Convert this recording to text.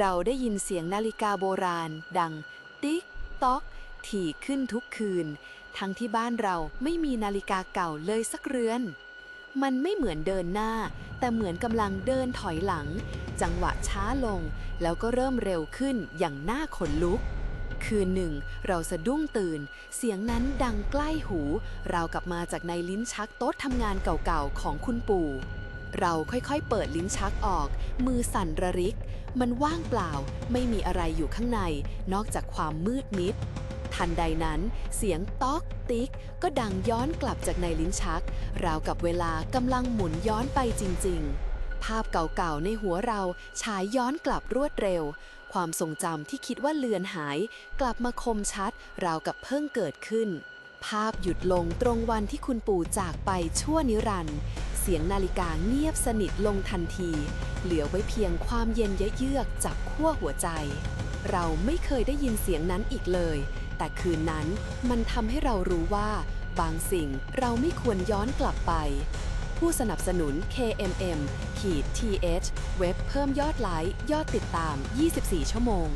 เราได้ยินเสียงนาฬิกาโบราณ ดัง ติ๊กต๊อกถี่ขึ้นทุกคืน ทั้งที่บ้านเราไม่มีนาฬิกาเก่าเลยสักเรือน มันไม่เหมือนเดินหน้า แต่เหมือนกำลังเดินถอยหลัง จังหวะช้าลง แล้วก็เริ่มเร็วขึ้นอย่างน่าขนลุก คืนหนึ่ง เราสะดุ้งตื่น เสียงนั้นดังใกล้หูเราวกลับมาจากในลิ้นชักโต๊ะทำงานเก่าๆของคุณปู่ เราค่อยๆ เปิดลิ้นชักออก มือสั่นระริก มันว่างเปล่า ไม่มีอะไรอยู่ข้างใน นอกจากความมืดมิด ทันใดนั้น เสียงต๊อกติ๊ก ก็ดังย้อนกลับจากในลิ้นชัก ราวกับเวลากำลังหมุนย้อนไปจริง ๆ ภาพเก่าๆ ในหัวเราฉายย้อนกลับรวดเร็ว ความทรงจำที่คิดว่าเลือนหาย กลับมาคมชัด ราวกับเพิ่งเกิดขึ้นภาพหยุดลงตรงวันที่คุณปู่จากไปชั่วนิรันดร์ เสียงนาฬิกาเงียบสนิทลงทันที เหลือไว้เพียงความเย็นเยือกจับขั้วหัวใจ เราไม่เคยได้ยินเสียงนั้นอีกเลย แต่คืนนั้นมันทำให้เรารู้ว่า บางสิ่งเราไม่ควรย้อนกลับไป ผู้สนับสนุน KMM ขีด TH เว็บเพิ่มยอดไลค์ ยอดติดตาม 24 ชั่วโมง